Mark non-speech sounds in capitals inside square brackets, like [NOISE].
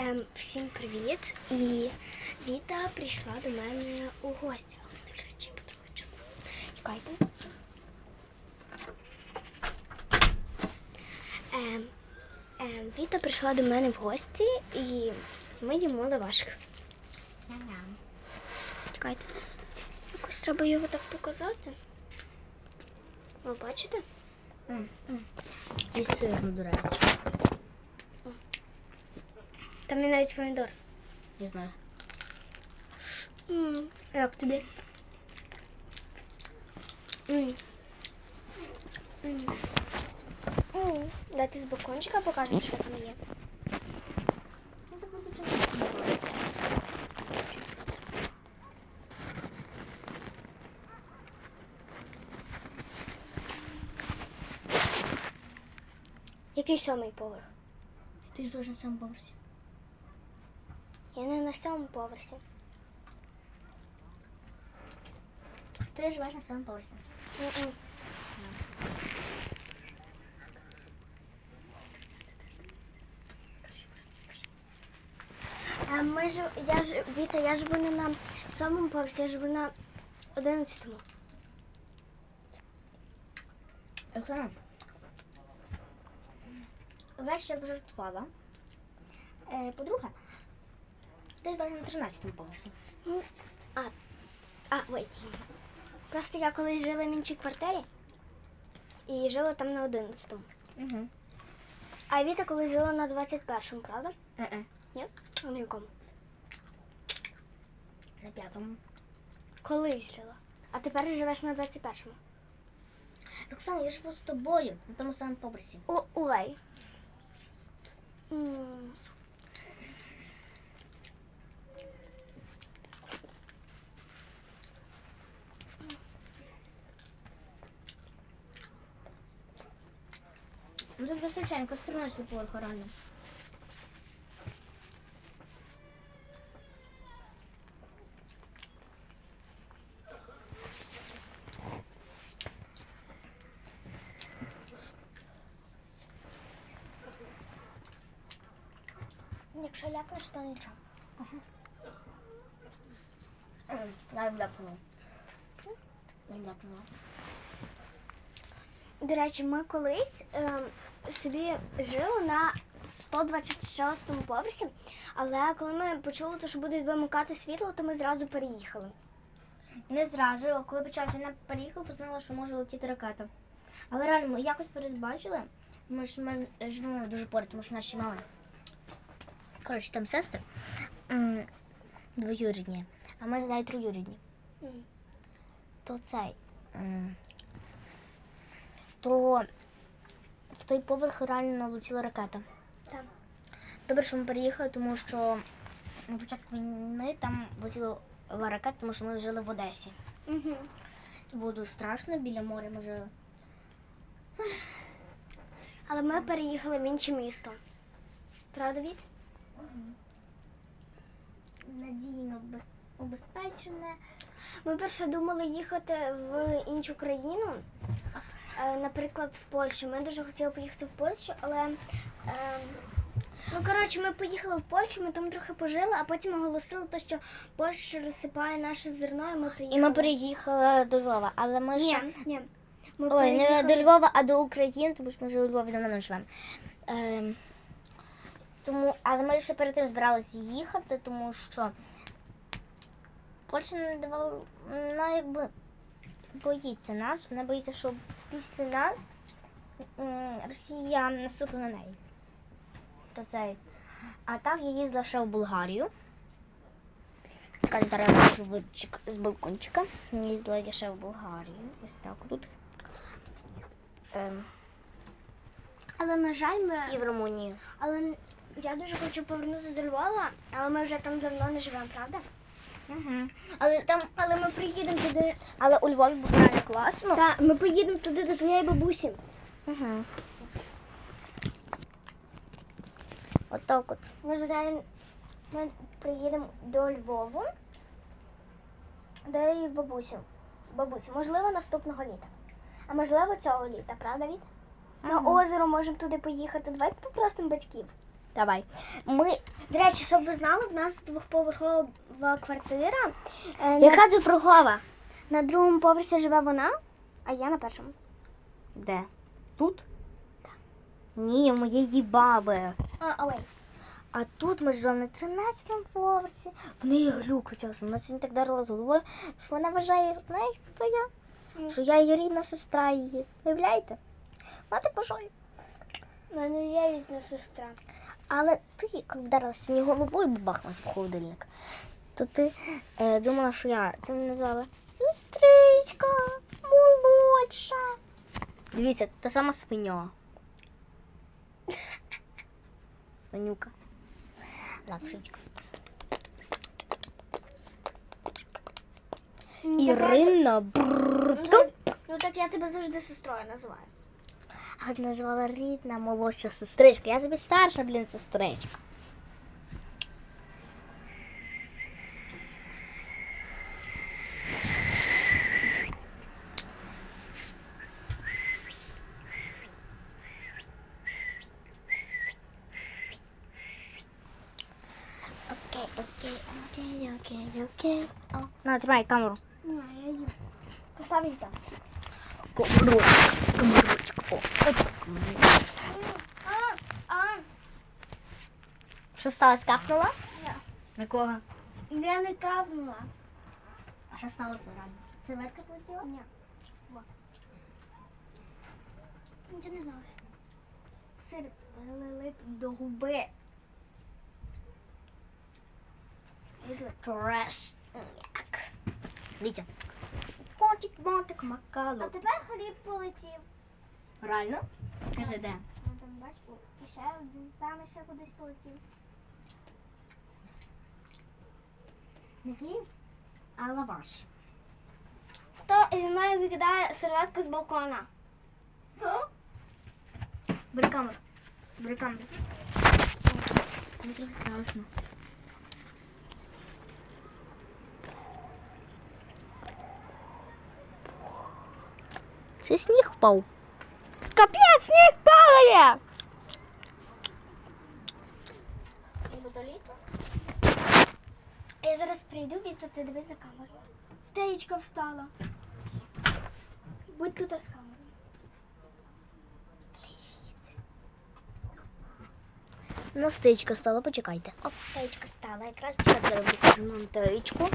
Ем, всім привіт! І Віта прийшла до мене у гості. Але не кричи, потрохи. Чекайте. Ем, ем, Віта прийшла до мене в гості і ми їмо лавашик. Чекайте. Якось треба його так показати. Ви бачите? І сир, до речі. Там є навіть помідор. Не знаю. М, Як тобі? М. М. М. Дайте з бекончика покажемо, що там є. Який сьомий поверх? Ти ж на самому поверсі. Я не на сьомому поверсі. Ти живеш на самому поверсі. М-м. А ми ж, я ж, Віта, я живу не на самому поверсі, я живу на одинадцятому. Оксана. Весь я пожартувала. Е, по-друге, ти живеш на 13 поверсі. Ну, а, а, ой. Просто я колись жила в іншій квартирі і жила там на одинадцятому. Угу. А Віта колись жила на 21-му, правда? Е-е. Ні? А на якому? На п'ятому. Колись жила. А тепер живеш на 21-му. Оксана, я живу з тобою на тому самому поверсі. О, ой. М. Ну тут вистачає, якось 13 поверху реально. Якщо ляпнеш, то нічого. М, Я вляпнула. Я вляпнула. До речі, ми колись ем, собі жили на 126-му поверсі, але коли ми почули, то, що будуть вимикати світло, то ми зразу переїхали. Не зразу, а коли почалась війна переїхав, познала, що може летіти ракета. Але реально ми якось передбачили, тому що ми живемо дуже поряд, тому що наші мами. Коротше, там сестри двоюрідні, а ми з нею троюрідні. То цей. То той поверх реально налетіла ракета. Так. Добре, що ми переїхали, тому що на початку війни там летіла ракета, тому що ми жили в Одесі. Угу. Це було дуже страшно, біля моря ми жили. Але ми переїхали в інше місто. Правда, Віт? Надійно без... убезпечене. Ми перше думали їхати в іншу країну, наприклад, в Польщу. Ми дуже хотіли поїхати в Польщу, але ем, ну коротше, ми поїхали в Польщу, ми там трохи пожили, а потім оголосили те, що Польща розсипає наше зерно, і ми приїхали. І ми переїхали до Львова, але ми Ні, ще... ні. Ми Ой, не до Львова, а до України, тому що ми вже у Львові давно живемо. Ем, тому, але ми ще перед тим збиралися їхати, тому що Польща не давала, вона якби боїться нас, вона боїться, що після нас Росія наступила на неї. То це. А так я їздила ще в Болгарію. Така зараз бачу випчик з балкончика. Їздила я ще в Болгарію. Ось так тут. Ем, Але на жаль, ми і в Румунію. але я дуже хочу повернутися до Львова, але ми вже там давно не живемо, правда? Угу. Але там, Але ми приїдемо туди. але у Львові буде реально класно. Так, ми поїдемо туди до твоєї бабусі. Угу. Отак от. Ми туди ми приїдемо до Львову, до її бабусі. Бабусі, можливо, наступного літа. А можливо, цього літа, правда, Віт? На озеро можемо туди поїхати. Давай попросимо батьків. Давай. Ми. До речі, щоб ви знали, в нас двохповерхова квартира. Е, на, Яка двопрогова? на другому поверсі живе вона, а я на першому. Де? Тут? Ні, у моєї баби. А, ой. А тут ми живемо на 13 поверсі. В неї глюк часом. Вона сьогодні так дарила з головою, що вона вважає, знає, хто я. Що я її рідна сестра її. Уявляєте? Вона так. У мене є рідна сестра. Але ти, коли вдарилася сьогодні головою, бабахнулась в холодильник, то ти е, думала, що я. Ти мене назвала сестричка, молодша. Дивіться, та сама свиня. [LAUGHS] Свинюка. Лапшичка. Ірина Брудка. Так я тебе завжди сестрою називаю. А ти називала рідна молодша сестричка. Я тобі старша, блін, сестричка. Окей, окей, окей, окей, окей. О, на, тримай камеру. Ні, я їм. Постав її там. Комарочка. О, Що сталося, капнула? Ні. На кого? я не капнула. А що сталося рано? Серветка полетіла? Ні. Во. Нічого не зналося. Сир лип до губи. Треш. Ніяк. Дивіться. Котик, мотик, макало. А тепер хліб полетів. Реально? Кажи, де? Ну, там бач, о, і ще один, там ще кудись полетів. Не хліб, а лаваш. Хто зі мною викидає серветку з балкона? Бери камеру. Бери камеру. Мені трохи страшно. Це сніг впав. Капець, сніг падає! Я зараз прийду, Віто, ти дивись за камерою. Теєчка встала. Будь тут з камерою. У Настичка стала, почекайте. Оп, таєчка стала. Якраз чекати роблю кажу нам таєчку.